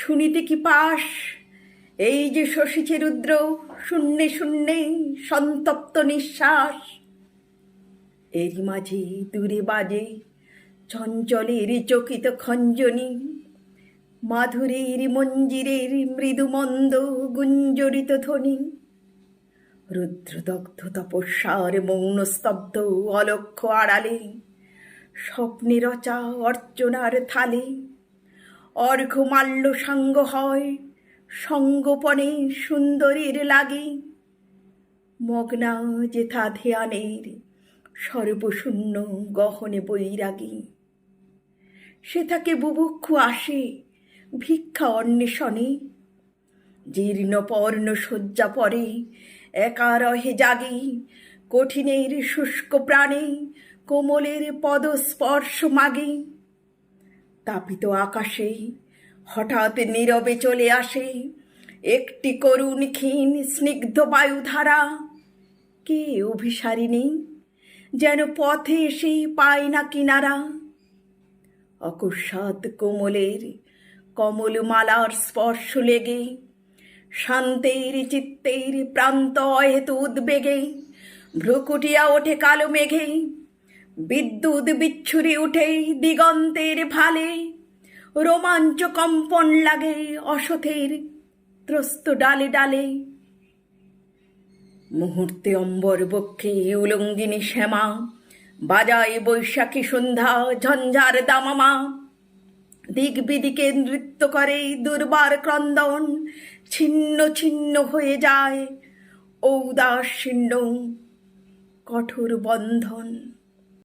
শুনিতে কি পাস? এই যে শশীছে রুদ্র শূন্যে শূন্যে সন্তপ্ত নিঃশ্বাস। এরই মাঝে দূরে বাজে চঞ্চলের চকিত খঞ্জনি। মাধুরীর মঞ্জিরের মৃদু মন্দ গুঞ্জরিত ধ্বনি। রুদ্রদগ্ধ তপস্যার মৌন স্তব্ধ অলক্ষ আড়ালে, স্বপ্নে রচা অর্চনার থালে। অর্ঘ মাল্য সাঙ্গ হয়, সঙ্গোপনে সুন্দরীর লাগে। মগ্না যেথা ধ্যানের সর্বশূন্য গহনে বৈরাগী। সে তাকে বুভুক্ষু আসে, ভিক্ষা অন্বেষণে। জীর্ণ পর্ণ শয্যা পরে একা রহে জাগি, কঠিনের শুষ্ক প্রাণে কোমলের পদস্পর্শ মাগে। তাপিত আকাশে হঠাৎ নীরবে চলে আসে একটি করুণ ক্ষীণ স্নিগ্ধ বায়ুধারা। কে অভিসারিণী যেন পথে এসে পায় না কিনারা। অকস্মাৎ কোমলের কমল মালার স্পর্শ লেগে, শান্তের চিত্তের প্রান্ত অহেতু উদ্বেগে, ভ্রুকুটিয়া ওঠে কালো মেঘে। বিদ্যুৎ বিচ্ছুরি উঠে দিগন্তের ভালে রোমাঞ্চ কম্পন লাগে অসথের ত্রস্ত ডালে ডালে। মুহূর্তে অম্বর বক্ষে উলঙ্গিনী শ্যামা, বাজায় বৈশাখী সন্ধ্যা, ঝঞ্ঝার দামামা। দিক বিদিকে নৃত্য করে দুর্বার ক্রন্দন, ছিন্ন ছিন্ন হয়ে যায় ঔদাসীন্য কঠোর বন্ধন।